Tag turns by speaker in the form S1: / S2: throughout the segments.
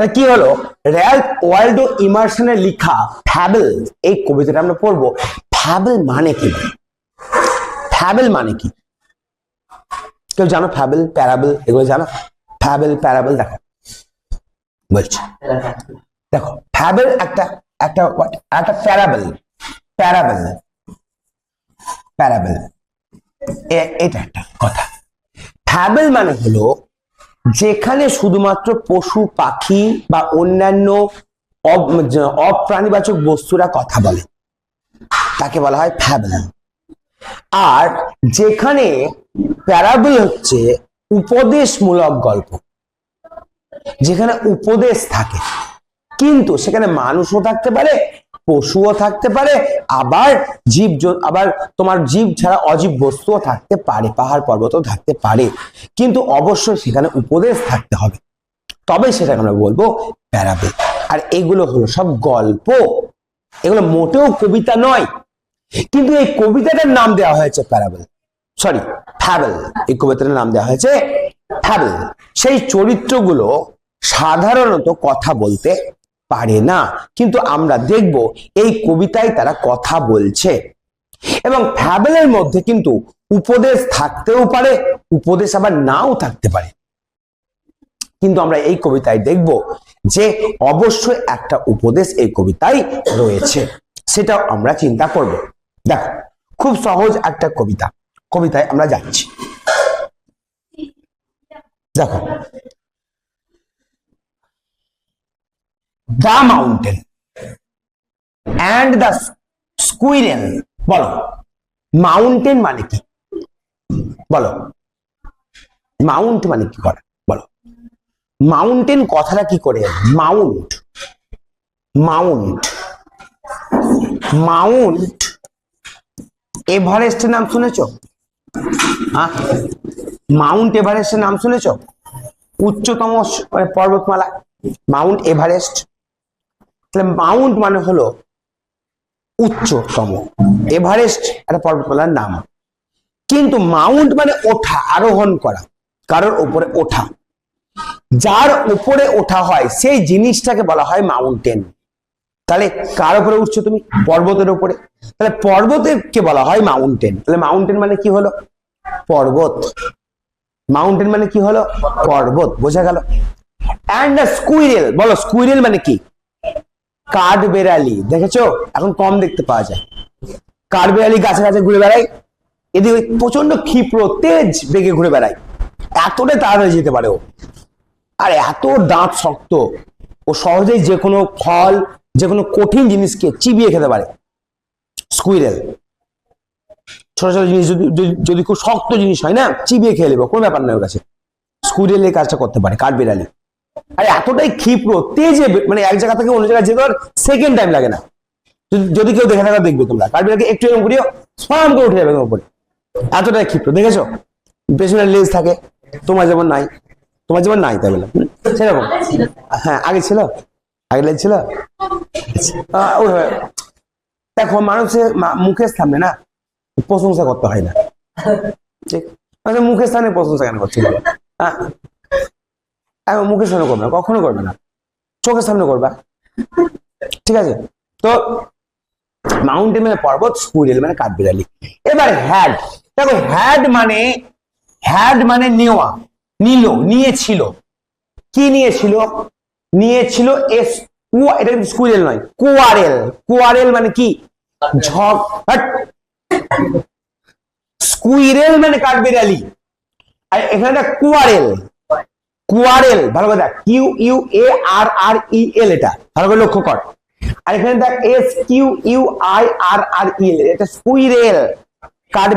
S1: তাহলে কি হলো? র্যাল্ফ ওয়াল্ডো ইমার্সনের লেখা ফ্যাবল, এই কবিতাটা আমরা পড়ব। ফ্যাবল মানে কি? ফ্যাবল মানে কি? কেউ জানো ফ্যাবল, প্যারাবল, এগুলো জানো? ফ্যাবল, প্যারাবল, দেখো। বলছি। দেখো, ফ্যাবল একটা একটা? একটা প্যারাবল প্যারাবল প্যারাবল। এটা একটা কথা। ফ্যাবল মানে হলো যেখানে শুধুমাত্র পশু, পাখি বা অন্যান্য অপ্রাণীবাচক বস্তুরা কথা বলে। তাকে বলা হয় ফ্যাবল আর যেখানে প্যারাবল হচ্ছে উপদেশমূলক গল্প, যেখানে উপদেশ থাকে। কিন্তু সেখানে মানুষও থাকতে পারে পশুও থাকতে পারে, আবার জীব আবার তোমার জীব ছাড়া অজীব বস্তুও থাকতে পারে, পাহাড় পর্বতও থাকতে পারে। কিন্তু অবশ্যই সেখানে উপদেশ থাকতে হবে। তবে সেটাকে আমরা বলব প্যারাবেল আর এগুলো হলো সব গল্প। এগুলো মোটেও কবিতা নয়। কিন্তু এই কবিতাটার নাম দেওয়া হয়েছে প্যারাবেল। Sorry, Fabelle. এই কবিতাটার নাম দেওয়া হয়েছে ফ্যাবেল। সেই চরিত্রগুলো সাধারণত কথা বলতে পারে না। কিন্তু আমরা দেখব এই কবিতায় তারা কথা বলছে। এবং ফ্যাবেলের মধ্যে কিন্তু উপদেশ থাকতেও পারে, উপদেশ আবার নাও থাকতে পারে। কিন্তু আমরা এই কবিতায় দেখব যে অবশ্যই একটা উপদেশ এই কবিতায় রয়েছে। সেটাও আমরা চিন্তা করব। দেখো, খুব সহজ একটা কবিতা। কবিতায় আমরা যাচ্ছি। দেখো the mountain. And the squirrel বলো। মাউন্টেন মানে কি? বলো। মাউন্ট মানে কি করে? বলো। মাউন্টেন কথাটা কি করে? মাউন্ট। মাউন্ট। মাউন্ট। এভারেস্টের নাম শুনেছো? মাউন্ট এভারেস্টের নাম শুনেছো? উচ্চতম পর্বতমালা। Mount Everest. তাহলে মাউন্ট মানে হলো উচ্চতম। এভারেস্ট একটা পর্বতমালার নাম। কিন্তু মাউন্ট মানে ওঠা, আরোহণ করা, কারোর উপরে ওঠা। যার উপরে ওঠা হয়, সেই জিনিসটাকে বলা হয় মাউন্টেন। তাহলে কার উপরে উঠছো তুমি? পর্বতের উপরে। তাহলে পর্বতের কে বলা হয় মাউন্টেন। তাহলে মাউন্টেন মানে কি হলো? পর্বত। মাউন্টেন মানে কি হলো? পর্বত। বোঝা গেল? অ্যান্ড স্কুইরেল বলো স্কুইরেল মানে কি? কাঠ বেড়ালি, দেখেছ? এখন কম দেখতে পাওয়া যায়। কাঠ বেড়ালি গাছে গাছে ঘুরে বেড়ায়, এদিকে প্রচণ্ড ক্ষিপ্র তেজ বেগে ঘুরে বেড়ায়। এতটাই তাড়াতাড়ি যেতে পারে ও। আর এত দাঁত শক্ত, ও সহজেই যে কোনো ফল, যে কোনো কঠিন জিনিসকে চিবিয়ে খেতে পারে। স্কুইরেল। ছোট ছোট জিনিস যদি, যদি- যদি খুব শক্ত জিনিস হয় না, চিবিয়ে খেয়ে নেব, কোনো ব্যাপার নয় ওর কাছে। স্কুইরেল এই কাজটা করতে পারে, কাঠ বেড়ালি। আর এতটাই ক্ষিপ্র তেজে মানে এক জায়গা থেকে অন্য জায়গায় যেতে সেকেন্ড টাইম লাগে না। যদি- কেউ দেখে থাকা দেখবে তোমরা। কাঠ বেড়াকে একটু এরকম করিও স্পাম করে উঠে যাবে উপরে। এতটাই ক্ষিপ্র দেখেছ? পেছনের লেজ থাকে তোমার যেমন নাই তোমার যেমন নাই তাই বলে। হুম, সেরকম। হ্যাঁ আগে ছিল? আগে লেজ ছিল। দেখো মানুষের মুখের সামনে না প্রশংসা করতে হয় না। ঠিক? মুখের সামনে প্রশংসা কেন করছি? বলো হ্যাঁ? এখন মুখের সামনে করবে না, কখনো করবে না। চোখের সামনে করবা। ঠিক আছে? তো মাউন্টেন মানে পর্বত স্কুইরেল মানে কাঠবিড়ালি। এবার হ্যাড দেখো হ্যাড মানে হ্যাড মানে নেওয়া, নিল, নিয়েছিল। কি নিয়েছিল? নিয়েছিল এস এটা কিন্তু স্কুইরেল নয়, কুয়ারেল। কুয়ারেল মানে কি? ঝক। স্কুইরেল মানে কাঠবিড়ালি। আর এখানে একটা কুয়ারেল। কুয়ারেল ভালো করে দেখ Q U A R R E L এটা, ভালো করে লক্ষ্য কর। আর এখানে দেখ S Q U I R R E L এটা স্কুইরেল কাঠ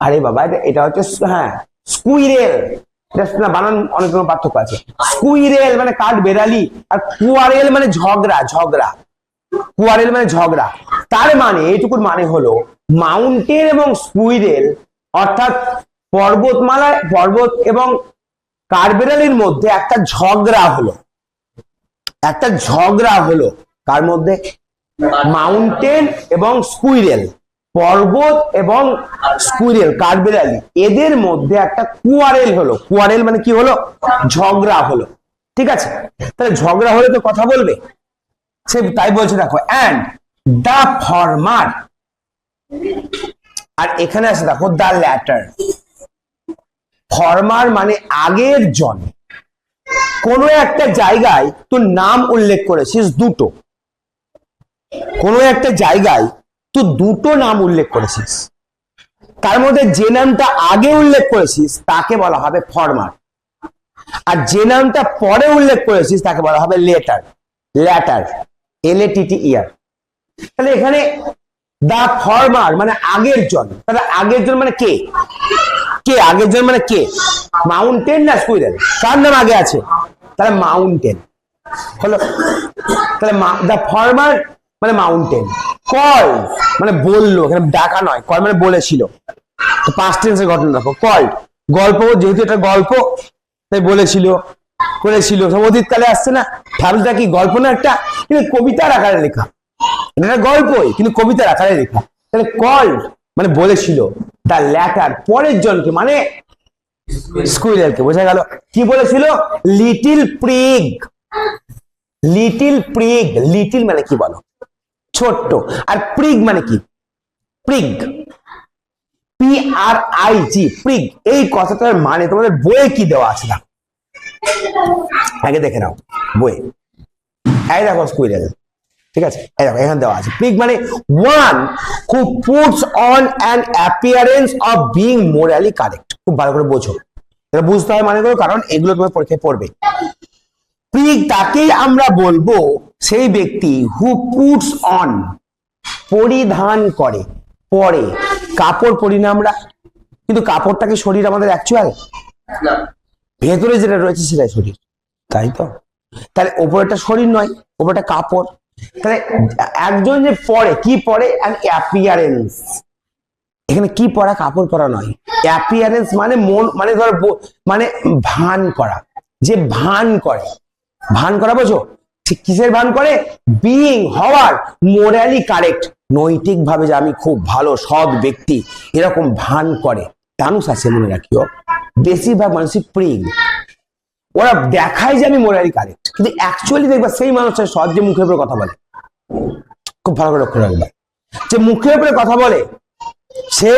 S1: আরে বাবা, এটা- এটা হচ্ছে হ্যাঁ স্কুইরেল না, বানান অনেক রকম পার্থক্য আছে। স্কুইরেল মানে কাঠ, বেড়ালি, আর কুয়ারেল মানে ঝগড়া ঝগড়া। কুয়ারেল মানে ঝগড়া। তার মানে এইটুকুর মানে হলো মাউন্টেন এবং স্কুইরেল অর্থাৎ পর্বতমালায় পর্বত এবং কাঠবেড়ালির মধ্যে একটা ঝগড়া হলো। একটা ঝগড়া হলো। কার মধ্যে? মাউন্টেন এবং স্কুইরেল। পর্বত এবং স্কুইরেল কাঠবেড়ালি এদের মধ্যে একটা কুয়ারেল হলো। কুয়ারেল মানে কি হলো? ঝগড়া হলো। ঠিক আছে? তাহলে ঝগড়া হলে তো কথা বলবে। সে তাই বলছে, দেখো অ্যান্ড দ্য ফরমার আর এখানে আছে, দেখো দ্য ল্যাটার ফরমার মানে আগের জন। কোনো একটা জায়গায় তোর নাম উল্লেখ করেছিস, দুটো। কোনো একটা জায়গায় তুই দুটো নাম উল্লেখ করেছিস। তার মধ্যে যে নামটা আগে উল্লেখ করেছিস, তাকে বলা হবে ফরমার। আর যে নামটা পরে উল্লেখ করেছিস, তাকে বলা হবে লেটার। ল্যাটার এল এ ইয়ার তাহলে এখানে দা ফরমার মানে আগের জন। তাহলে আগের জন মানে কে? কে? আগের জন মানে কে? মাউন্টেন না স্কুইরেল কার নাম আগে আছে? তাহলে মাউন্টেন হলো, তাহলে দা ফরমার মানে মাউন্টেন কল মানে বলল, এখানে ডাকা নয় কল মানে বলেছিল। তো পাঁচ টেন্সের ঘটনা দেখো কল গল্প, যেহেতু এটা গল্প, তাই বলেছিল, করেছিল। সব অতীতকালে আসছে না? ফ্যামিলিটা কি গল্প না একটা? কিন্তু কবিতার আকারে লেখা। এটা গল্পই, কিন্তু কবিতার আকারে লেখা। তাহলে কল মানে বলেছিল তার ল্যাটার পরের জনকে মানে স্কুইলেরকে বোঝা গেল। কি বলেছিল? Little prig little prig little মানে কি বলো? ছোট্ট। আর প্রিগ মানে কি? Prig P R I G prig এই কথাটার মানে তোমাদের বইয়ে কি দেওয়া আছে? না আগে দেখে নাও বই এই দেখো স্কুইরেল। ঠিক আছে? দেখো এখানে দেওয়া আছে। প্রিগ মানে one who puts on an appearance of being morally correct খুব ভালো করে বোঝো। এটা বুঝতে হয় মানে করো কারণ এগুলো তোমার পরীক্ষায় পড়বে। প্রিগ তাকেই আমরা বলব সেই ব্যক্তি হু পুটস অন পরিধান করে পরে। কাপড় পরি না আমরা। কিন্তু কাপড়টাকে শরীর আমাদের অ্যাকচুয়াল ভেতরে যেটা রয়েছে সেটাই শরীর। তাই তো? তাহলে ওপরেটা শরীর নয় ওপরটা কাপড়। তাহলে একজন যে পরে কি পরে অ্যাপিয়ারেন্স এখানে কি পরা কাপড় পরা নয়। অ্যাপিয়ারেন্স মানে মন মানে ধর মানে ভান করা। যে ভান করে। ভান করা বোঝো? ঠিক কিসের ভান করে? বিইং হওয়ার মোরালি কারেক্ট নৈতিক ভাবে যে আমি খুব ভালো, সৎ ব্যক্তি, এরকম ভান করে। মানুষ আছে, মনে রাখিও। বেশিরভাগ মানুষই প্রিং ওরা দেখায় যে আমি মোরালি কারেক্ট কিন্তু অ্যাকচুয়ালি দেখবা সেই মানুষটা যে মুখের উপরে কথা বলে। খুব ভালো করে লক্ষ্য রাখবা যে মুখের উপরে কথা বলে, সে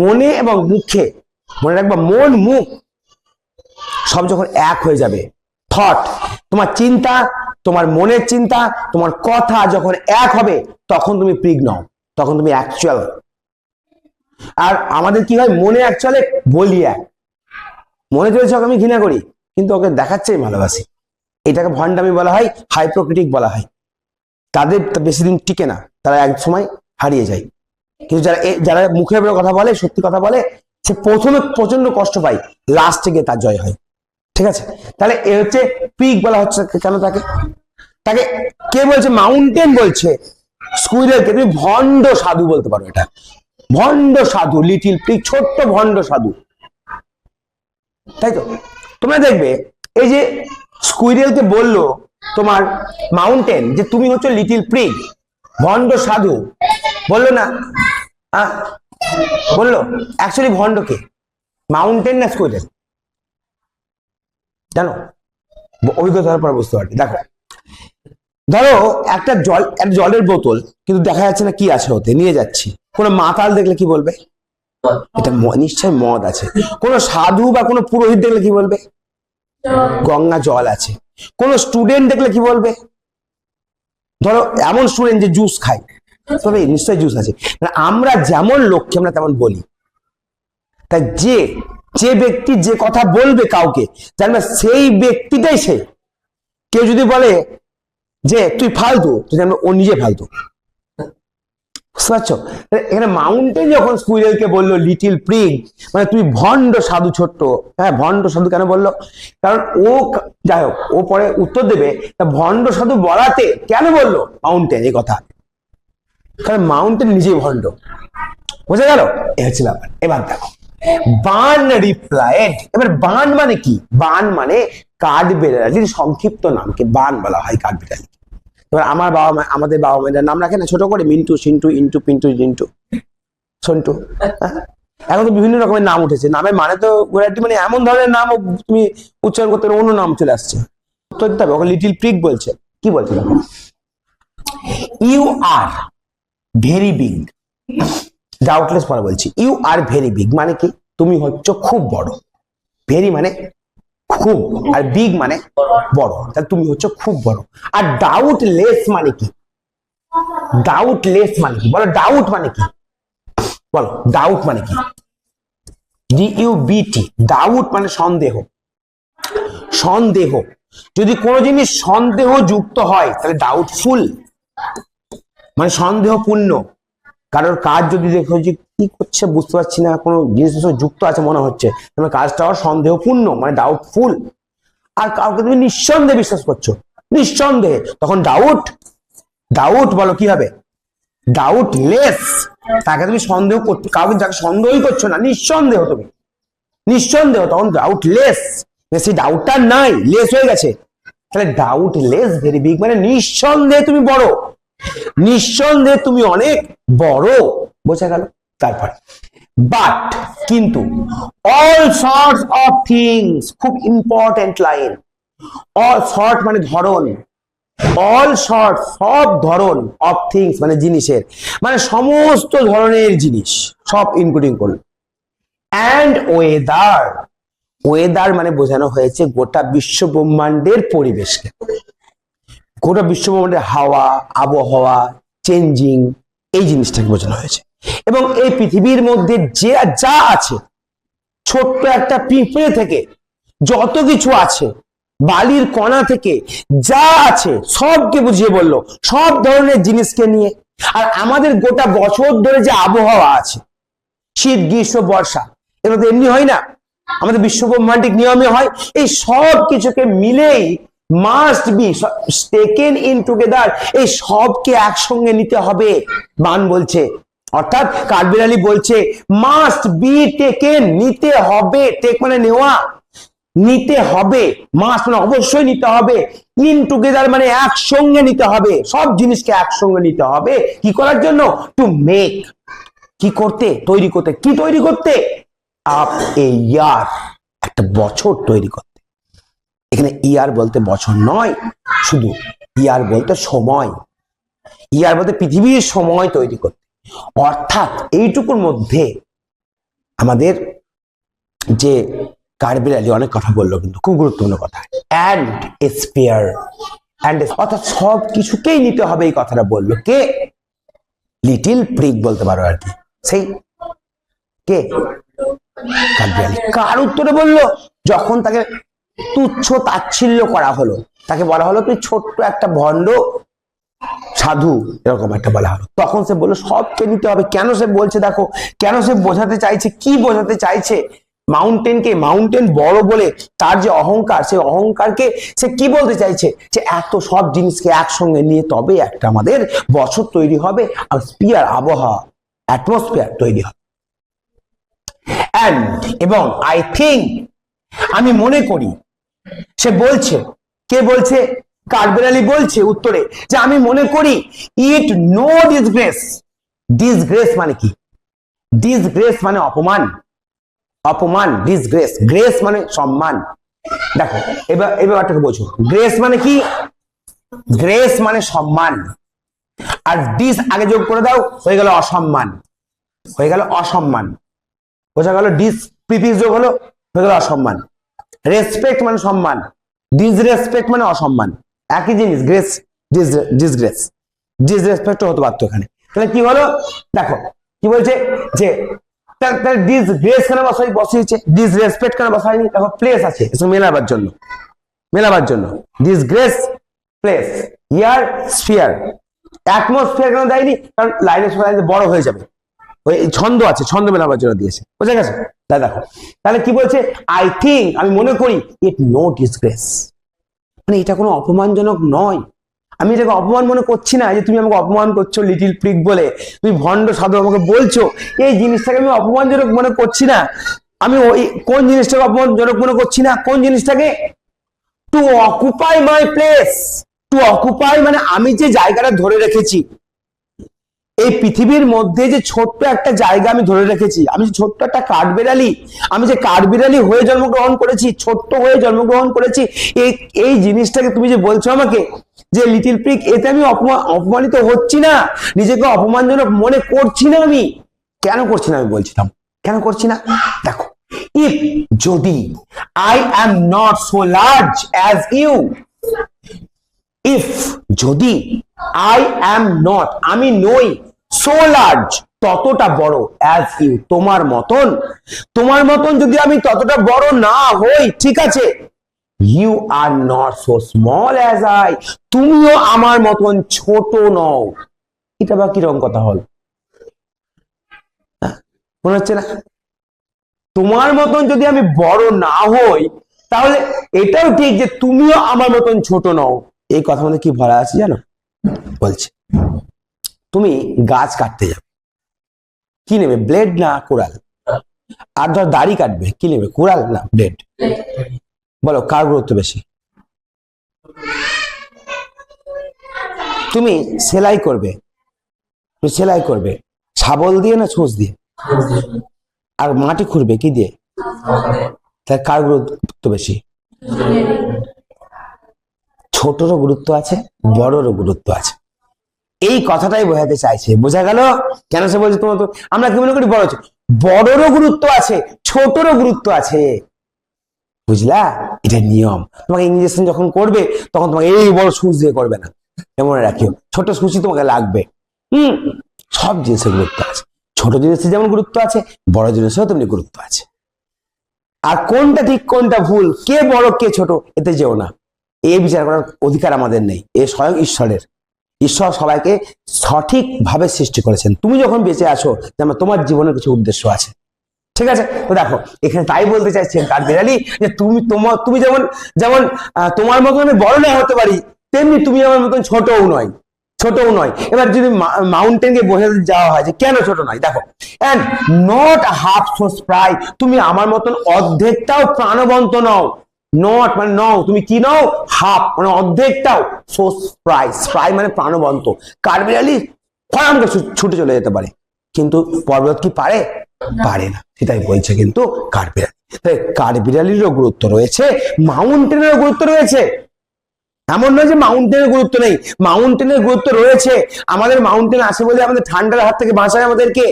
S1: মনে এবং মুখে, মনে রাখবা মন, মুখ সব যখন এক হয়ে যাবে থট তোমার চিন্তা, তোমার মনের চিন্তা, তোমার কথা যখন এক হবে, তখন তুমি প্রিগ তখন তুমি অ্যাকচুয়াল আর আমাদের কি হয়? মনে এক চলে বলি এক। মনে চলেছে আমি ঘৃণা করি? কিন্তু ওকে দেখাচ্ছে আমি ভালোবাসি এটাকে ভণ্ডামি বলা হয় হাইপ্রোক্রিটিক বলা হয়। তাদের বেশি দিন টিকে না, তারা এক সময় হারিয়ে যায়। কিন্তু যারা যারা উপরে কথা বলে, সত্যি কথা বলে, সে প্রথমে প্রচণ্ড কষ্ট পায় লাস্টে গিয়ে তার জয় হয়। ঠিক আছে? তাহলে এ হচ্ছে পিক বলা হচ্ছে কেন তাকে? তাকে কে বলছে? মাউন্টেন বলছে। স্কুইলেরকে তুমি ভণ্ড সাধু বলতে পারো এটা। ভণ্ড সাধু লিটিল পিক ছোট্ট ভণ্ড সাধু। তাই তো? তোমরা দেখবে, এই যে স্কুইরেলকে বলল তোমার মাউন্টেন যে তুমি হচ্ছে লিটিল প্রিগ ভণ্ড সাধু, বলল না? বলল অ্যাকচুয়ালি ভণ্ড কে? মাউন্টেন না স্কুইরেল জানো? অভিজ্ঞতার পর বুঝতে পারবে। দেখো, ধরো একটা জল, একটা জলের বোতল, কিন্তু দেখা যাচ্ছে না কি আছে ওতে, নিয়ে যাচ্ছি। কোনো মাতাল দেখলে কি বলবে? এটা নিশ্চয় মদ আছে। কোন সাধু বা কোনো পুরোহিত দেখলে কি বলবে? গঙ্গা জল আছে। কোন স্টুডেন্ট দেখলে কি বলবে? ধরো, এমন স্টুডেন্ট যে জুস খায়। তবে নিশ্চয় জুস আছে। মানে আমরা যেমন লক্ষ্যে আমরা তেমন বলি। তাই যে যে ব্যক্তি যে কথা বলবে কাউকে জানবে সেই ব্যক্তিটাই সে। কেউ যদি বলে যে, তুই ফালতু। তুই জানবে ও নিজে ফালতু। বুঝতে এখানে মাউন্টেন যখন স্কুইরেলকে বলল লিটিল প্রিগ মানে তুমি ভণ্ড সাধু ছোট্ট হ্যাঁ ভণ্ড সাধু কেন বলল? কারণ ও যাই হোক, ও পরে উত্তর দেবে ভণ্ড সাধু বলাতে কেন বলল? মাউন্টেন এই কথা। কারণ মাউন্টেন নিজেই ভণ্ড। বোঝা গেল? এ হচ্ছে ব্যাপার। এবার দেখো বান রিপ্লাইড এবার বান মানে কি? বান মানে কাঠ বেড়ালির সংক্ষিপ্ত নামকে বান বলা হয় কাঠ বেড়ালি এবার আমার বাবা মা, আমাদের বাবা মায়ের নাম রাখে না, ছোট করে মিন্টু, সিন্টু, ইন্টু, পিন্টু জিন্টু সন্টু হ্যাঁ? এখন তো বিভিন্ন রকমের নাম উঠেছে। নামের মানে তো ভ্যারাইটি মানে এমন ধরনের নাম তুমি উচ্চারণ করতে অন্য নাম চলে আসছে। উত্তর দিতে হবে ওকে লিটিল প্রিক বলছে। কি বলছে you are very big. Doubtless পরে বলছি। ইউ আর ভেরি বিগ মানে কি? তুমি হচ্ছে খুব বড়। ভেরি মানে খুব, আর বিগ মানে বড়। তাহলে তুমি হচ্ছে খুব বড়। আর ডাউটলেস মানে কি? ডাউটলেস মানে কি? বলো ডাউট মানে কি? বলো ডাউট মানে কি? ডি ইউ বিটি ডাউট মানে সন্দেহ। সন্দেহ। যদি কোনো জিনিস সন্দেহ যুক্ত হয়, তাহলে ডাউটফুল মানে সন্দেহপূর্ণ। কারোর কাজ যদি দেখো যে কি করছে বুঝতে পারছি না, কোনো জিনিস যুক্ত আছে মনে হচ্ছে তোমার কাজটাও সন্দেহপূর্ণ মানে ডাউটফুল আর কাউকে তুমি নিঃসন্দেহে বিশ্বাস করছ, নিঃসন্দেহে। তখন ডাউট ডাউট বলো কি হবে? ডাউটলেস তাকে তুমি সন্দেহ করছ কাউকে যাকে সন্দেহই করছ না, নিঃসন্দেহ তুমি। নিঃসন্দেহ, তখন ডাউটলেস সেই ডাউটটা নাই লেস হয়ে গেছে। তাহলে ডাউটলেস ভেরি বিগ মানে নিঃসন্দেহে তুমি বড়। নিঃসন্দেহে তুমি অনেক বড়, বোঝা গেল? তারপর বাট কিন্তু অল সর্টস অফ থিংস খুব ইম্পর্টেন্ট লাইন অল সর্ট মানে ধরন অল শর্ট সব ধরন অফ থিংস মানে জিনিসের মানে সমস্ত ধরনের জিনিস, সব ইনক্লুডিং করল। অ্যান্ড ওয়েদার ওয়েদার মানে বোঝানো হয়েছে গোটা বিশ্ব ব্রহ্মাণ্ডের পরিবেশকে। গোটা বিশ্বব্রহ্মাণ্ডের হাওয়া, আবহাওয়া চেঞ্জিং এই জিনিসটাকে বোঝানো হয়েছে। এবং এই পৃথিবীর মধ্যে যে যা আছে, ছোট্ট একটা পিঁপড়ে থেকে যত কিছু আছে, বালির কণা থেকে যা আছে, সবকে বুঝিয়ে বলল, সব ধরনের জিনিসকে নিয়ে। আর আমাদের গোটা বছর ধরে যে আবহাওয়া আছে, শীত, গ্রীষ্ম, বর্ষা তো এমনি হয় না। আমাদের বিশ্ব ব্রহ্মাণ্ডিক নিয়মে হয়, এই সব কিছুকে মিলেই must be taken in together এই সবকে একসঙ্গে নিতে হবে। বান বলছে। অর্থাৎ কার্বির আলী বলছে মাস্ট বি টেকেন নিতে হবে। টেক মানে নেওয়া। নিতে হবে। মাস্ট মানে অবশ্যই নিতে হবে। ইন টুগেদার মানে একসঙ্গে নিতে হবে। সব জিনিসকে একসঙ্গে নিতে হবে। কি করার জন্য? টু মেক কি করতে? তৈরি করতে। কি তৈরি করতে? আপ এ ইয়ার একটা বছর তৈরি করতে এখানে ইয়ার বলতে বছর নয়, শুধু ইয়ার বলতে সময়। ইয়ার বলতে পৃথিবীর সময় তৈরি করতে। অর্থাৎ এইটুকুর মধ্যে আমাদের যে কার্বিল আলী অনেক কথা বলল কিন্তু খুব গুরুত্বপূর্ণ কথা। অ্যান্ড স্পেয়ার অ্যান্ড অর্থাৎ সব কিছুকেই নিতে হবে এই কথাটা বলল কে? লিটিল প্রিক বলতে পারো আর কি। সেই কে? কার্বিল আলী কার উত্তরে বলল? যখন তাকে তুচ্ছ তাচ্ছিল্য করা হলো। তাকে বলা হলো, তুই ছোট্ট একটা ভণ্ড সাধু, এরকম একটা বলা হলো। তখন সে বলল, সবকে নিতে হবে। কেন সে বলছে, দেখো, কেন সে বোঝাতে চাইছে, কি বোঝাতে চাইছে? মাউন্টেনকে মাউন্টেন বড় বলে তার যে অহংকার, সেই অহংকারকে সে কি বলতে চাইছে? যে এত সব জিনিসকে একসঙ্গে নিয়ে তবে একটা আমাদের বছর তৈরি হবে, আর স্পিয়ার আবহাওয়া অ্যাটমসফিয়ার তৈরি হবে। অ্যান্ড এবং আই থিঙ্ক আমি মনে করি সে বলছে, কে বলছে? কার্বেল আলী বলছে উত্তরে, যে আমি মনে করি ইট নো ডিসগ্রেস ডিসগ্রেস মানে কি? ডিসগ্রেস মানে অপমান। অপমান ডিসগ্রেস গ্রেস মানে সম্মান। দেখো, এবার এই ব্যাপারটাকে বোঝো। গ্রেস মানে কি? গ্রেস মানে সম্মান। আর ডিস আগে যোগ করে দাও, হয়ে গেল অসম্মান। হয়ে গেল অসম্মান। বোঝা গেল ডিস প্রিফিক্স যোগ হলো, হয়ে গেল অসম্মান। রেসপেক্ট মানে সম্মান। ডিসরেসপেক্ট মানে অসম্মান। একই জিনিস গ্রেস ডিসগ্রেস ডিসরেসপেক্ট হতে পারতো এখানে। তাহলে কি হলো? দেখো, কি বলছে? যে ডিসগ্রেস কেন বসাই বসিয়েছে কেন প্লেস আছে। মেলাবার জন্য। মেলাবার জন্য। প্লেস ইয়ার কেন দেয়নি? কারণ লাইনের বড় হয়ে যাবে। ছন্দ আছে, ছন্দ মেলাবার জন্য দিয়েছে। বুঝে গেছে? তাই দেখো, তাহলে কি বলছে? আই থিঙ্ক আমি মনে করি ইট নো ডিসগ্রেস মানে এটা কোনো অপমানজনক নয়। আমি এটাকে অপমান মনে করছি না যে তুমি আমাকে অপমান করছ লিটিল প্রিক বলে, তুমি ভণ্ড সাধু আমাকে বলছো, এই জিনিসটাকে আমি অপমানজনক মনে করছি না। আমি ওই, কোন জিনিসটাকে অপমানজনক মনে করছি না? কোন জিনিসটাকে? To occupy my place to occupy মানে আমি যে জায়গাটা ধরে রেখেছি এই পৃথিবীর মধ্যে যে ছোট্ট একটা জায়গা আমি ধরে রেখেছি, আমি যে ছোট্ট একটা কাঠবিড়ালি আমি যে কাঠবিড়ালি হয়ে জন্মগ্রহণ করেছি, ছোট্ট হয়ে জন্মগ্রহণ করেছি, এই এই জিনিসটাকে তুমি যে বলছো আমাকে, যে লিটিল প্রিক, এতে আমি অপমা- অপমানিত হচ্ছি না, নিজেকে অপমানজনক মনে করছি না আমি। কেন করছি না আমি বলছিলাম? কেন করছি না? দেখো ইফ যদি I am not so large as you if যদি আই অ্যাম নট আমি নই সো লার্জ ততটা বড় অ্যাজ ইউ তোমার মতন। তোমার মতন যদি আমি ততটা বড় না হই, ঠিক আছে? You are not so small as I তুমিও আমার মতন ছোট নও। এটা বা কীরকম কথা হল? হ্যাঁ? মনে হচ্ছে না? তোমার মতন যদি আমি বড় না হই, তাহলে এটাও ঠিক যে তুমিও আমার মতন ছোট নও। এই কথা মধ্যে কি ভরা আছে জানো? বলছে। তুমি গাছ কাটতে যাবে। কি নেবে? ব্লেড না কোরাল? আর ধর দাড়ি কাটবে, কি নেবে? কোরাল না ব্লেড বলো, কার গুরুত্ব বেশি? তুমি সেলাই করবে। তুমি সেলাই করবে। শাবল দিয়ে না ছুঁচ দিয়ে? আর মাটি খুঁড়বে কি দিয়ে? তার কার গুরুত্ব বেশি? ছোটরও গুরুত্ব আছে, বড়রও গুরুত্ব আছে। এই কথাটাই বোঝাতে চাইছে। বোঝা গেল? কেন সে বলছে তোমার তো আমরা কি মনে করি? বড় বড়রও গুরুত্ব আছে, ছোটরও গুরুত্ব আছে। বুঝলা? এটা নিয়ম। তোমাকে ইঞ্জেকশন যখন করবে, তখন তোমাকে এই বড় সুচ দিয়ে করবে না। এমন রাখিও। ছোট সুচি তোমাকে লাগবে। হম? সব জিনিসের গুরুত্ব আছে। ছোট জিনিসের যেমন গুরুত্ব আছে, বড় জিনিসেরও তেমনি গুরুত্ব আছে। আর কোনটা ঠিক, কোনটা ভুল, কে বড়, কে ছোট, এতে যেও না। এ বিচার করার অধিকার আমাদের নেই। এ স্বয়ং ঈশ্বরের। ঈশ্বর সবাইকে সঠিকভাবে সৃষ্টি করেছেন। তুমি যখন বেঁচে আছো তোমার জীবনের কিছু উদ্দেশ্য আছে। ঠিক আছে? তো দেখো, এখানে তাই বলতে চাইছেন কার বেরালি যে তুমি তোমার, তুমি যেমন যেমন তোমার মতন আমি বড় না হতে পারি, তেমনি তুমি আমার মতন ছোটও নয় ছোটও নয়। এবার যদি মাউন্টেনকে বোঝাতে যাওয়া হয় যে কেন ছোট নয়? দেখো and not half so spry তুমি আমার মতন অর্ধেকটাও প্রাণবন্ত নও। নট মানে নও তুমি কি নও? হাফ মানে অর্ধেকটাও। সো স্প্রাই স্প্রাই মানে প্রাণবন্ত। কাঠবিড়ালি ফরামকে ছুটে চলে যেতে পারে। কিন্তু পর্বত কি পারে? পারে না। সেটাই বলছে কিন্তু কাঠবিড়ালি তাই কাঠবিড়ালিরও গুরুত্ব রয়েছে মাউন্টেনেরও গুরুত্ব রয়েছে। এমন নয় যে মাউন্টেনের গুরুত্ব নেই। মাউন্টেনের গুরুত্ব রয়েছে। আমাদের মাউন্টেন আছে বলে আমাদের ঠান্ডার হাত থেকে বাঁচায় আমাদেরকে।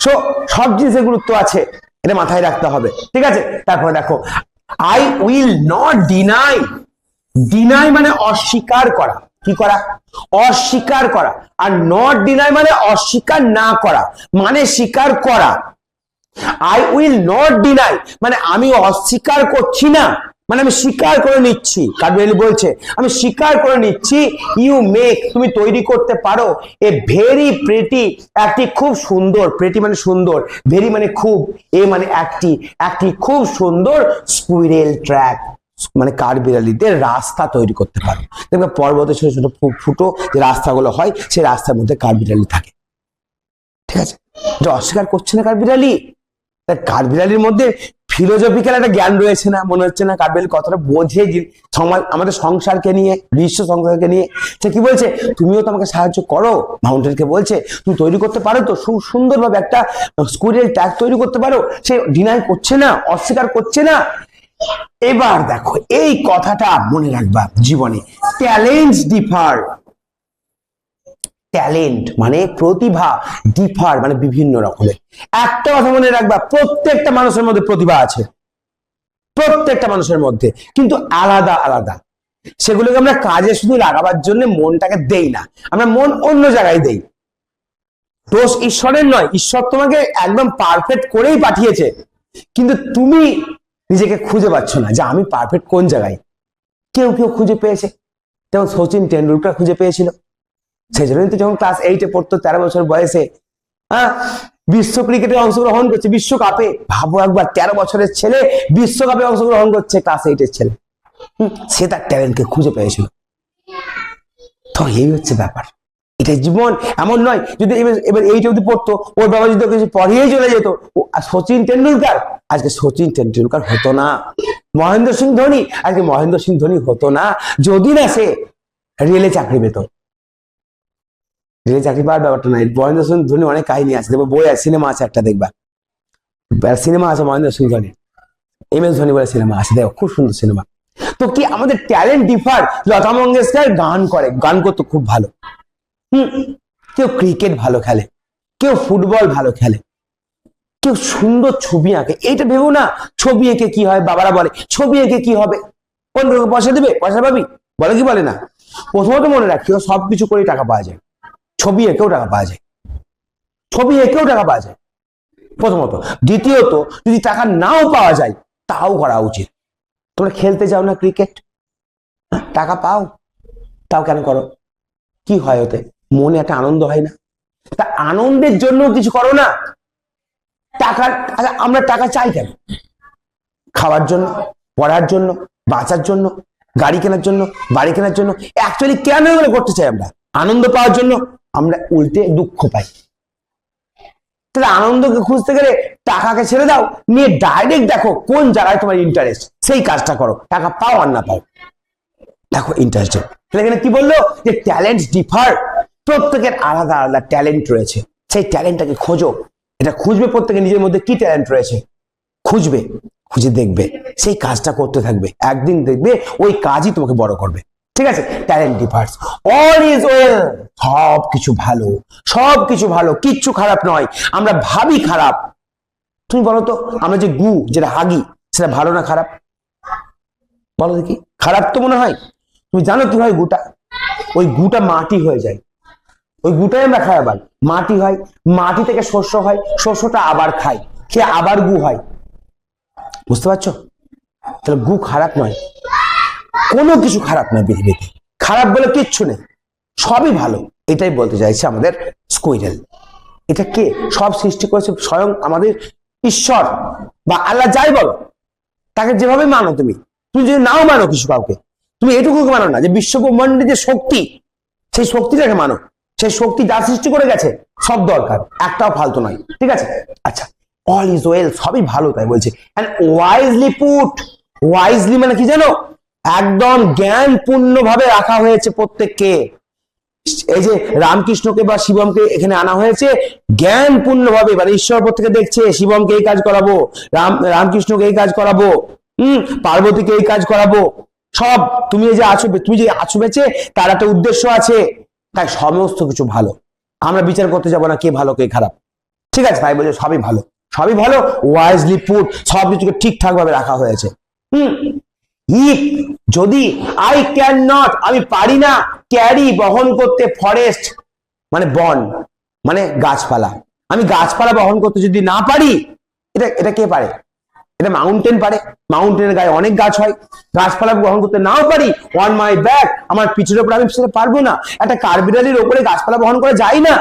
S1: সো সব জিনিসের গুরুত্ব আছে। এটা মাথায় রাখতে হবে। ঠিক আছে? তারপরে দেখো I will not deny deny মানে অস্বীকার করা। কি করা? অস্বীকার করা। আর নট ডিনাই মানে অস্বীকার না করা। মানে স্বীকার করা। আই উইল নট ডিনাই মানে আমি অস্বীকার করছি না। মানে আমি স্বীকার করে নিচ্ছি। কার্ডওয়েল বলছে, আমি স্বীকার করে নিচ্ছি ইউ মেক তুমি তৈরি করতে পারো। এ ভেরি প্রেটি একটি খুব সুন্দর প্রেটি মানে সুন্দর ভেরি মানে খুব এ মানে একটি একটি খুব সুন্দর স্কুইরেল ট্র্যাক মানে কার বিড়ালিদের রাস্তা তৈরি করতে পারো। দেখবে পর্বতে ছোট ছোট ফুটো যে রাস্তাগুলো হয়, সেই রাস্তার মধ্যে কার বিড়ালি থাকে। ঠিক আছে? অস্বীকার করছে না তা কাঠবিড়ালির মধ্যে ফিলোজফিক্যাল একটা জ্ঞান রয়েছে না, মনে হচ্ছে না কাঠবিড়ালি কথাটা বোঝে সমাজ আমাদের সংসারকে নিয়ে, বিশ্ব সংসারকে নিয়ে, সে কি বলছে? তুমিও তো আমাকে সাহায্য করো মাউন্টেনকে বলছে। তুমি তৈরি করতে পারো তো, সু- সুন্দরভাবে একটা স্কুলের ট্যাগ তৈরি করতে পারো, সে ডিনাই করছে না, অস্বীকার করছে না। এবার দেখো, এই কথাটা মনে রাখবা জীবনে। ট্যালেন্ট ডিফার ট্যালেন্ট মানে প্রতিভা ডিফার মানে বিভিন্ন রকমের। একটা কথা মনে রাখবা, প্রত্যেকটা মানুষের মধ্যে প্রতিভা আছে। প্রত্যেকটা মানুষের মধ্যে, কিন্তু আলাদা আলাদা। সেগুলোকে আমরা কাজে শুধু লাগাবার জন্য মনটাকে দেই না, আমরা মন অন্য জায়গায় দেই। দোষ ঈশ্বরের নয়, ঈশ্বর তোমাকে একদম পারফেক্ট করেই পাঠিয়েছে। কিন্তু তুমি নিজেকে খুঁজে পাচ্ছ না যে আমি পারফেক্ট কোন জায়গায়। কেউ কেউ খুঁজে পেয়েছে। যেমন সচিন টেন্ডুলকার খুঁজে পেয়েছিল। সেই জন্য তো যখন ক্লাস এইটে পড়তো, তেরো বছর বয়সে হ্যাঁ বিশ্ব ক্রিকেটে অংশগ্রহণ করছে, বিশ্বকাপে। ভাবো একবার, তেরো বছরের ছেলে বিশ্বকাপে অংশগ্রহণ করছে ক্লাস এইটের ছেলে। সে তার ট্যালেন্টকে খুঁজে পেয়েছিল। তো এই হচ্ছে ব্যাপার। এটা জীবন এমন নয়, যদি এবার এইটা যদি পড়তো, ওর বাবা যদি কিছু পড়িয়েই চলে যেত সচিন টেন্ডুলকার আজকে সচিন টেন্ডুলকার হতো না। মহেন্দ্র সিং ধোনি, আজকে মহেন্দ্র সিং ধোনি হতো না। যদি না সে রেলে চাকরি পেত। রেলে চাকরি পাওয়ার ব্যাপারটা নাই। মহেন্দ্র সিং ধোনি অনেক কাহিনী আছে। দেখব বই আছে সিনেমা আছে একটা দেখবা। সিনেমা আছে মহেন্দ্র সিং ধোনি। এম এস ধোনি বলে সিনেমা আছে। দেখো, খুব সুন্দর সিনেমা তো কি আমাদের ট্যালেন্ট ডিফার লতা মঙ্গেশকর গান করে। গান করতে খুব ভালো। হুম? কেউ ক্রিকেট ভালো খেলে। কেউ ফুটবল ভালো খেলে। কেউ সুন্দর ছবি আঁকে। এইটা ভেবো না, ছবি এঁকে কি হয়? বাবারা বলে, ছবি এঁকে কি হবে? কোন পয়সা দেবে? পয়সা পাবি? বলে কি বলে না? প্রথমত মনে রাখিও সবকিছু করে টাকা পাওয়া যায়। ছবি এঁকেও টাকা পাওয়া যায়। ছবি এঁকেও টাকা পাওয়া যায়। প্রথমত। দ্বিতীয়ত যদি টাকা নাও পাওয়া যায় তাও করা উচিত। তোমরা খেলতে যাও না ক্রিকেট? টাকা পাও। তাও কেন করো? কি হয় ওতে? মনে একটা আনন্দ হয় না? তা আনন্দের জন্য কিছু করো না? টাকা আচ্ছা, আমরা টাকা চাই কেন? খাওয়ার জন্য পড়ার জন্য বাঁচার জন্য গাড়ি কেনার জন্য বাড়ি কেনার জন্য। অ্যাকচুয়ালি কেন এগুলো করতে চাই আমরা? আনন্দ পাওয়ার জন্য? আমরা উল্টে দুঃখ পাই। তাহলে আনন্দকে খুঁজতে গেলে টাকাকে ছেড়ে দাও, নিয়ে ডাইরেক্ট দেখো কোন জায়গায় তোমার ইন্টারেস্ট সেই কাজটা করো, টাকা পাও আর না পাও। দেখো ইন্টারেস্টেড তাহলে এখানে কি বলল? যে ট্যালেন্ট ডিফার প্রত্যেকের আলাদা আলাদা ট্যালেন্ট রয়েছে। সেই ট্যালেন্টটাকে খোঁজো। এটা খুঁজবে প্রত্যেকের নিজের মধ্যে কি ট্যালেন্ট রয়েছে? খুঁজবে, খুঁজে দেখবে। সেই কাজটা করতে থাকবে। একদিন দেখবে ওই কাজই তোমাকে বড় করবে। ঠিক আছে? Talent differs all is well সব কিছু ভালো। সব কিছু ভালো। কিচ্ছু খারাপ নয়। আমরা ভাবি খারাপ। তুমি বলো তো, আমরা যে গু, যেটা হাগি, সেটা ভালো না খারাপ? বলো দেখি। খারাপ তো মনে হয়? তুমি জানো কি হয় গুটা? ওই গুটা মাটি হয়ে যায়। ওই গুটাই আমরা খাই আবার। মাটি হয়। মাটি থেকে শস্য হয়। শস্যটা আবার খাই খেয়ে আবার গু হয়। বুঝতে পারছ? তাহলে গু খারাপ নয়। কোনো কিছু খারাপ নয় পৃথিবীতে। খারাপ বলে কিচ্ছু নেই। সবই ভালো। এটাই বলতে চাইছে আমাদের স্কুইরেল। এটা কে? সব সৃষ্টি করেছে স্বয়ং আমাদের ঈশ্বর বা আল্লাহ যাই বলো। তাকে যেভাবে মানো তুমি। তুমি যদি নাও মানো কিছু কাউকে, তুমি এটুকু মানো না যে বিশ্ব ব্রহ্মাণ্ডের যে শক্তি, সেই শক্তিটাকে মানো। সেই শক্তি যা সৃষ্টি করে গেছে, সব দরকার। একটাও ফালতু নয়। ঠিক আছে? আচ্ছা অল ইজ ওয়েল সবই ভালো তাই বলছে। অ্যান্ড ওয়াইজলি পুট ওয়াইজলি মানে কি জানো? একদম জ্ঞানপূর্ণ ভাবে রাখা হয়েছে প্রত্যেককে। এই যে রামকৃষ্ণকে বা শিবমকে এখানে আনা হয়েছে জ্ঞানপূর্ণ ভাবে মানে ঈশ্বর প্রত্যেকে দেখছে, শিবমকে এই কাজ করাবো, রাম, রামকৃষ্ণকে এই কাজ করাবো, হম, পার্বতীকে এই কাজ করাবো। সব, তুমি যে আছো, তুমি যে আছো বেঁচে, তার একটা উদ্দেশ্য আছে, তাই সমস্ত কিছু ভালো। আমরা বিচার করতে যাব না কে ভালো, কে খারাপ। ঠিক আছে ভাই বলছে সবই ভালো। সবই ভালো ওয়াইজলি পুট সব কিছুকে ঠিকঠাক ভাবে রাখা হয়েছে। হুম ইফ যদি আই ক্যান নট আমি পারি না ক্যারি বহন করতে ফরেস্ট মানে বন মানে গাছপালা। আমি গাছপালা বহন করতে যদি না পারি, এটা এটা কে পারে? এটা মাউন্টেন পারে। মাউন্টেনের গায়ে অনেক গাছ হয়। গাছপালা গ্রহণ করতে নাও পারি অন মাই ব্যাক আমার পিঠের উপর আমি সেটা পারব না। একটা কার্বিরালির ওপরে গাছপালা বহন করা যায় না।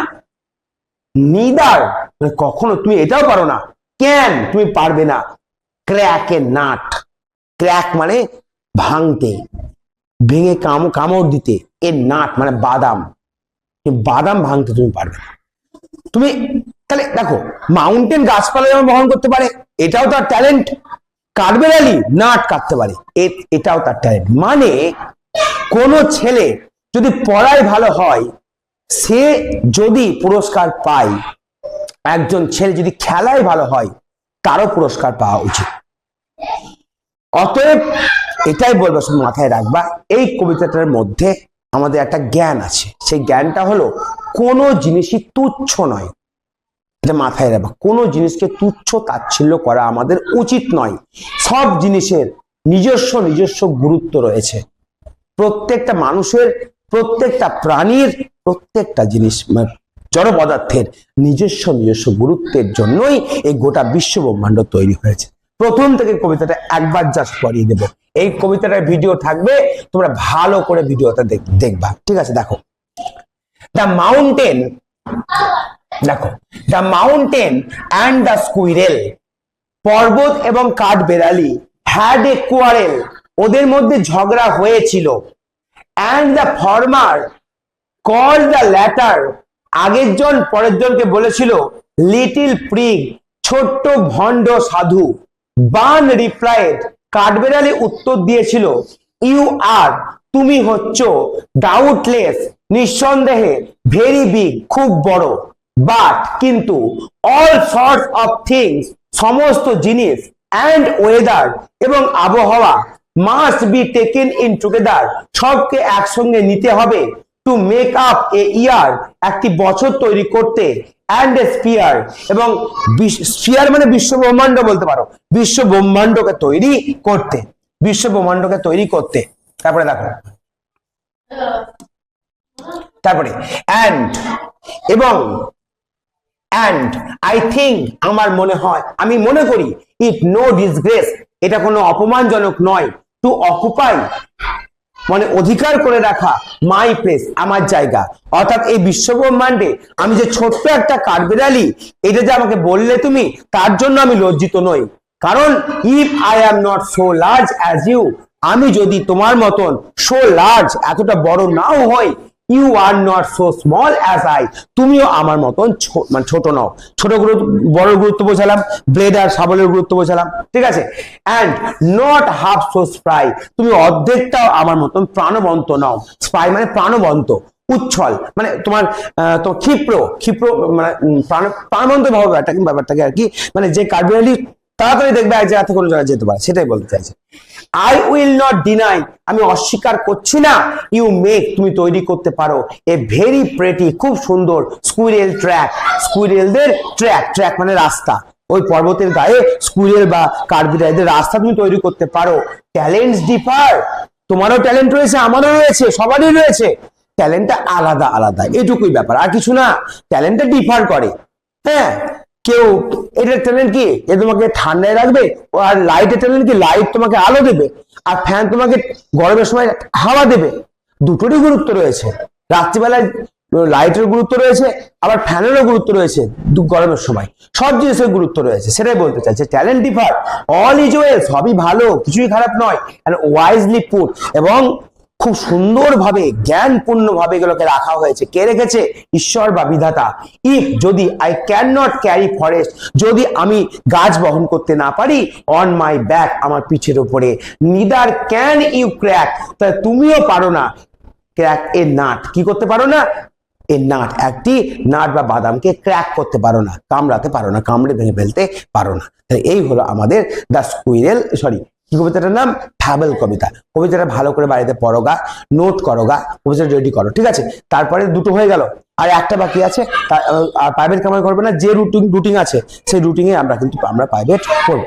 S1: নিদার মানে কখনো তুমি এটাও পারো না। ক্যান তুমি পারবে না। ক্র্যাক এ নাট ক্র্যাক মানে ভাঙতে, ভেঙে কাম, কামড় দিতে, এর নাট মানে বাদাম। বাদাম ভাঙতে তুমি পারবে না। তুমি, তাহলে দেখো মাউন্টেন গাছপালা যেমন বহন করতে পারে, এটাও তার ট্যালেন্ট কাঠবেড়ালি নাট কাটতে পারে এটাও তার ট্যালেন্ট মানে কোন ছেলে যদি পড়ায় ভালো হয়, সে যদি পুরস্কার পায়, একজন ছেলে যদি খেলায় ভালো হয়, তারও পুরস্কার পাওয়া উচিত। অতএব এটাই বলব, শুধু মাথায় রাখবা, এই কবিতাটার মধ্যে আমাদের একটা জ্ঞান আছে। সেই জ্ঞানটা হলো কোনো জিনিসই তুচ্ছ নয়। এটা মাথায় রাখবা, কোনো জিনিসকে তুচ্ছ তাচ্ছিল্য করা আমাদের উচিত নয়। সব জিনিসের নিজস্ব নিজস্ব গুরুত্ব রয়েছে। প্রত্যেকটা মানুষের, প্রত্যেকটা প্রাণীর প্রত্যেকটা জিনিস মানে জড় পদার্থের নিজস্ব নিজস্ব গুরুত্বের জন্যই এই গোটা বিশ্ব ব্রহ্মাণ্ড তৈরি হয়েছে। প্রথম থেকে কবিতাটা একবার জাস্ট পড়িয়ে দেবো। এই কবিতাটার ভিডিও থাকবে, তোমরা ভালো করে ভিডিওটা দেখ- দেখবা। ঠিক আছে, দেখো। দ্য মাউন্টেন দেখো। The mountain and the squirrel পর্বত এবং কাঠ বেড়ালি হ্যাড এ কোয়ারেল ওদের মধ্যে ঝগড়া হয়েছিল। And the former call the latter আগের জন পরের জনকে বলেছিল লিটিল প্রিগ ছোট্ট ভণ্ড সাধু। বান রিপ্লাইড কাঠবেড়ালি উত্তর দিয়েছিল ইউ আর তুমি হচ্ছ ডাউটলেস নিঃসন্দেহে ভেরি বিগ খুব বড়। বাট কিন্তু অল সর্টস অফ থিংস সমস্ত জিনিস অ্যান্ড ওয়েদার এবং আবহাওয়া must be taken in together সবকে একসঙ্গে নিতে হবে। To make up a year একটি বছর তৈরি করতে অ্যান্ড এ স্পিয়ার এবং স্পিয়ার মানে বিশ্ব ব্রহ্মাণ্ড বলতে পারো। বিশ্ব ব্রহ্মাণ্ডকে তৈরি করতে, বিশ্ব ব্রহ্মাণ্ডকে তৈরি করতে। তারপরে দেখো। তারপরে অ্যান্ড এবং অ্যান্ড আই থিঙ্ক আমার মনে হয়, আমি মনে করি ইট নো ডিসগ্রেস এটা কোনো অপমানজনক নয় টু অকুপাই মানে অধিকার করে রাখা মাই প্লেস আমার জায়গা। অর্থাৎ এই বিশ্বব্রহ্মাণ্ডে আমি যে ছোট্ট একটা কাঠবিড়ালি, এটা যে আমাকে বললে তুমি, তার জন্য আমি লজ্জিত নই। কারণ if I am not so large as you আমি যদি তোমার মতন সো লার্জ এতটা বড় নাও হই you are not so small as I তুমিও আমার মতন মানে ছোট নও। ছোট বড় গুরুত্ব বোঝালাম ব্লেড আর শাবলের গুরুত্ব বোঝালাম, ঠিক আছে? And not half so spry তুমি অর্ধেকটাও আমার মতন প্রাণবন্ত নও। স্পাই মানে প্রাণবন্ত, উচ্ছল। মানে তোমার তো ক্ষিপ্র ক্ষিপ্র মানে প্রাণ, প্রাণবন্ত ব্যাপারটাকে ব্যাপারটাকে আর কি মানে যে কার্ডিনালি তাড়াতাড়ি দেখবে এক জায়গা থেকে কোনো জায়গায় যেতে পারে, সেটাই বলতে চাইছে। আই উইল নট ডিনাই আমি অস্বীকার করছি না। ইউ মেক তুমি তৈরি করতে পারো। এ ভেরি প্রেটি খুব সুন্দর স্কুইরেল ট্র্যাক স্কুইরেলদের ট্র্যাক ট্র্যাক মানে রাস্তা। ওই পর্বতের গায়ে স্কুইরেল বা কার্বিরাইদের রাস্তা তুমি তৈরি করতে পারো। ট্যালেন্টস ডিফার তোমারও ট্যালেন্ট রয়েছে, আমারও রয়েছে, সবারই রয়েছে। ট্যালেন্টটা আলাদা আলাদা। এটুকুই ব্যাপার, আর কিছু না। ট্যালেন্টটা ডিফার করে। হ্যাঁ? কেউ এটার ট্যালেন্ট কি? এ তোমাকে ঠান্ডায় রাখবে আর লাইটের ট্যালেন্ট কি? লাইট তোমাকে আলো দেবে, আর ফ্যান তোমাকে গরমের সময় হাওয়া দেবে। দুটোরই গুরুত্ব রয়েছে। রাত্রিবেলায় লাইটের গুরুত্ব রয়েছে, আবার ফ্যানেরও গুরুত্ব রয়েছে গরমের সময়। সব জিনিসের গুরুত্ব রয়েছে, সেটাই বলতে চাইছে। Talent differ all is well সবই ভালো, কিছুই খারাপ নয়। ওয়াইজলি পুট এবং খুব সুন্দরভাবে জ্ঞানপূর্ণ ভাবে এগুলোকে রাখা হয়েছে। কে রেখেছে? ঈশ্বর বা বিধাতা। ইফ যদি I can not carry forest যদি আমি গাছ বহন করতে না পারি অন মাই ব্যাক আমার পিঠের উপরে। নিদার ক্যান ইউ ক্র্যাক তা তুমিও পারো না। ক্র্যাক এ নাট কি করতে পারো না? এ নাট একটি নাট বা বাদামকে ক্র্যাক করতে পারো না। কামড়াতে পারো না। কামড়ে ভেঙে ফেলতে পারো না। এই হলো আমাদের দ্য স্কুইরেল সরি কি কবিতাটার নাম? ফ্যাবেল কবিতা। কবিতাটা ভালো করে বাড়িতে পড়োগা নোট করোগা কবিতাটা রেডি করো, ঠিক আছে? তারপরে দুটো হয়ে গেল। আর একটা বাকি আছে আর প্রাইভেট কামাই করবে না, যে রুটিন রুটিন আছে, সেই রুটিনে আমরা কিন্তু, আমরা প্রাইভেট করব।